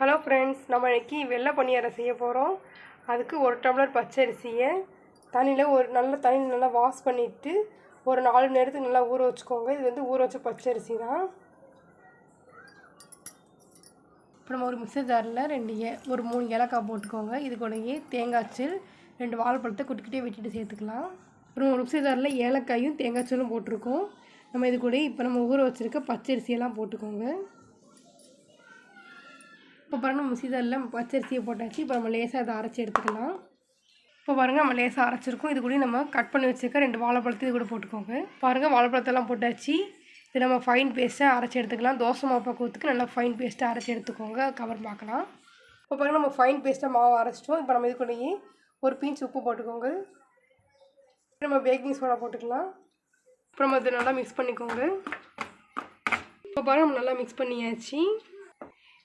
Hello friends நம்ம இன்றைக்கி வெள்ளை பணியாரம் செய்ய போகிறோம் அதுக்கு ஒரு டம்ளர் பச்சரிசியை தண்ணியில் ஒரு நல்ல தண்ணி நல்லா வாஷ் பண்ணிவிட்டு ஒரு நாலு மணி நேரத்துக்கு நல்லா ஊற வச்சுக்கோங்க. இது வந்து ஊற வச்ச பச்சரிசி தான். இப்போ நம்ம ஒரு மிக்சர் ஜாரில் ரெண்டு ஏ ஒரு மூணு ஏலக்காய் போட்டுக்கோங்க. இது கூடயே தேங்காய்ச்சல் ரெண்டு வாழைப்பழத்தை குட்டிக்கிட்டே வெட்டிட்டு சேர்த்துக்கலாம். அப்புறம் ஒரு மிக்சர் ஜாரில் ஏலக்காயும் தேங்காய்ச்சலும் போட்டிருக்கோம். நம்ம இது கூட இப்போ நம்ம ஊற வச்சுருக்க பச்சரிசியெல்லாம் போட்டுக்கோங்க. இப்போ பாருங்கள் நம்ம சீதரில் பச்சரிசியை போட்டாச்சு. இப்போ நம்ம லேசாக அதை அரைச்சி எடுத்துக்கலாம். இப்போ பாருங்கள் நம்ம லேசாக அரைச்சிருக்கோம். இது கூட நம்ம கட் பண்ணி வச்சுருக்க ரெண்டு வாழைப்பழத்தை இது கூட போட்டுக்கோங்க. பாருங்கள் வாழைப்பழத்தெல்லாம் போட்டாச்சு. இது நம்ம ஃபைன் பேஸ்ட்டாக அரைச்சி எடுத்துக்கலாம். தோசை மாவு பக்குவத்துக்கு நல்லா ஃபைன் பேஸ்ட்டாக அரைச்சி எடுத்துக்கோங்க. கவர் பார்க்கலாம். இப்போ பாருங்கள் நம்ம ஃபைன் பேஸ்ட்டாக மாவு அரைச்சிட்டோம். இப்போ நம்ம இது கூட ஒரு பீன்ஸ் உப்பு போட்டுக்கோங்க. நம்ம பேக்கிங் சோடா போட்டுக்கலாம். அப்புறம் அதை நல்லா மிக்ஸ் பண்ணிக்கோங்க. இப்போ பாருங்கள் நம்ம நல்லா மிக்ஸ் பண்ணியாச்சு.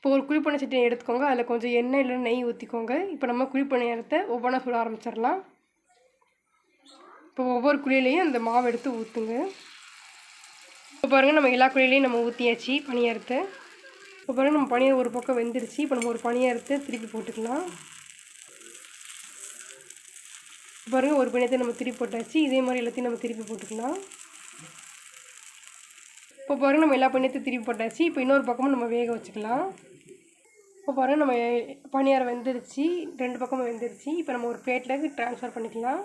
இப்போ ஒரு குழிப்பண்ணை சட்டியை எடுத்துக்கோங்க. அதில் கொஞ்சம் எண்ணெய் இல்லை நெய் ஊற்றிக்கோங்க இப்போ நம்ம குழிப்பணியாரத்தை ஒவ்வொன்றா சுட ஆரம்பிச்சிடலாம். இப்போ ஒவ்வொரு குழியிலையும் அந்த மாவு எடுத்து ஊற்றுங்க இப்போ பாருங்கள் நம்ம எல்லா குழியிலையும் நம்ம ஊற்றியாச்சு பனியாரத்தை இப்போ பாருங்கள் நம்ம பனியார் ஒரு பக்கம் வெந்துருச்சு. இப்போ நம்ம ஒரு பனியாரத்தை திருப்பி போட்டுக்கலாம். இப்போ பாருங்கள் ஒரு பனியத்தை நம்ம திருப்பி போட்டாச்சு. இதே மாதிரி எல்லாத்தையும் நம்ம திருப்பி போட்டுக்கலாம். இப்போ பாருங்கள் நம்ம எல்லா பணியத்தையும் திருப்பி போட்டாச்சு. இப்போ இன்னொரு பக்கமும் நம்ம வேக வச்சுக்கலாம். இப்போ பாருங்கள் நம்ம பணியாரம் வெந்துருச்சு. ரெண்டு பக்கமும் வெந்துருச்சு. இப்போ நம்ம ஒரு பிளேட்டில் ட்ரான்ஸ்ஃபர் பண்ணிக்கலாம்.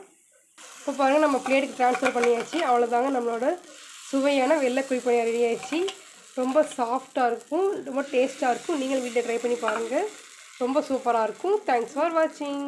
இப்போ பாருங்கள் நம்ம பிளேட்டுக்கு ட்ரான்ஸ்ஃபர் பண்ணியாச்சு. அவ்வளோதாங்க நம்மளோட சுவையான வெள்ளை குழி பணியாரம் ரெடி ஆயிடுச்சு ரொம்ப சாஃப்டாக இருக்கும். ரொம்ப டேஸ்ட்டாக இருக்கும். நீங்களும் வீட்டில் ட்ரை பண்ணி பாருங்கள் ரொம்ப சூப்பராக இருக்கும். தேங்க்ஸ் ஃபார் வாட்சிங்